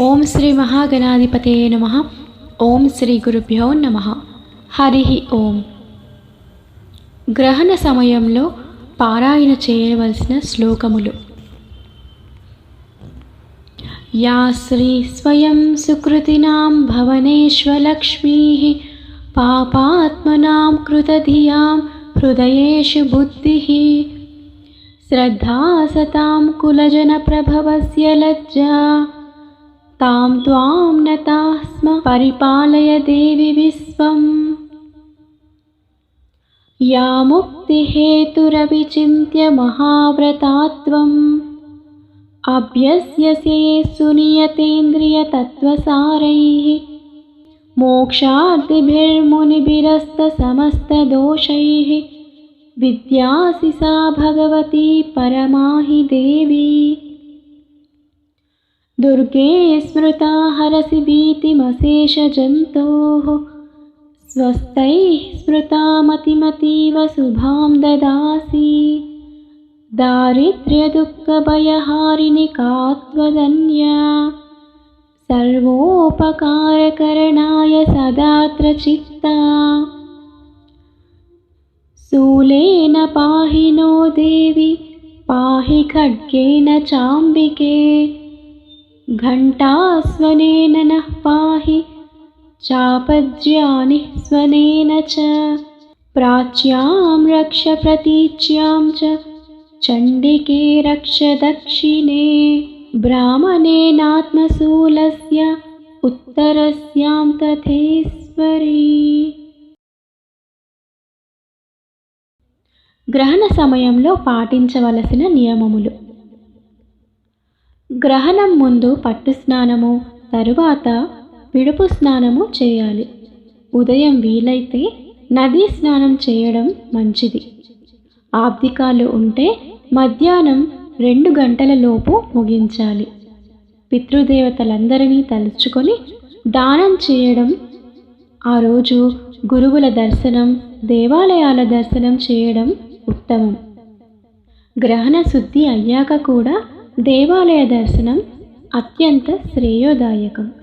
ఓం శ్రీ మహాగణాధిపతే నమ. ఓం శ్రీ గురుభ్యో నమ. హరి ఓం. గ్రహణ సమయంలో పారాయణ చేయవలసిన శ్లోకములు. యా శ్రీ స్వయం సుకృతినాం భవనేశ్వలక్ష్మీ. పాపాత్మనాం కృతధియాం హృదయేషు బుద్ధి. శ్రద్ధా సతాం కులజన ప్రభవస్య లజ్జా. तां त्वां नताः स्म परिपालय देवि विश्वम्। या मुक्तिहेतुरविचिन्त्य महाव्रतात्वम्। अभ्यस्यसे सुनियतेन्द्रियतत्त्वसारैः। मोक्षादिभिर्मुनिभिरस्तसमस्तदोषैः विद्यासि सा भगवती परमाहि देवी दुर्गे स्मृता हरसि भीतिमशेषजन्तोः स्वस्तैः स्मृता मतिमतीव शुभां ददासि। दारिद्र्यदुःखभयहारिणि का त्वदन्या सर्वोपकारकरणाय सदात्र चित्ता शूलेन पाहि नो देवि पाहि खड्गेन चाम्बिके घण्टास्वनेन नः पाहि चापज्यानि स्वनेन च प्राच्यां रक्ष प्रतीच्यां च चण्डिके रक्ष दक्षिणे ब्राह्मणेनात्मशूलस्य उत्तरस्यां तथेश्वरी గ్రహణ సమయంలో పాటించవలసిన నియమములు గ్రహణం ముందు పట్టు స్నానము తరువాత విడుపు స్నానము చేయాలి. ఉదయం వీలైతే నదీ స్నానం చేయడం మంచిది. ఆబ్దికాలు ఉంటే మధ్యాహ్నం రెండు గంటల లోపు ముగించాలి. పితృదేవతలందరినీ తలుచుకొని దానం చేయడం ఆ రోజు గురువుల దర్శనం దేవాలయాల దర్శనం చేయడం ఉత్తమం. గ్రహణ శుద్ధి అయ్యాక కూడా ദേവാലയ ദർശനം അത്യന്ത ശ്രേയോദായകം.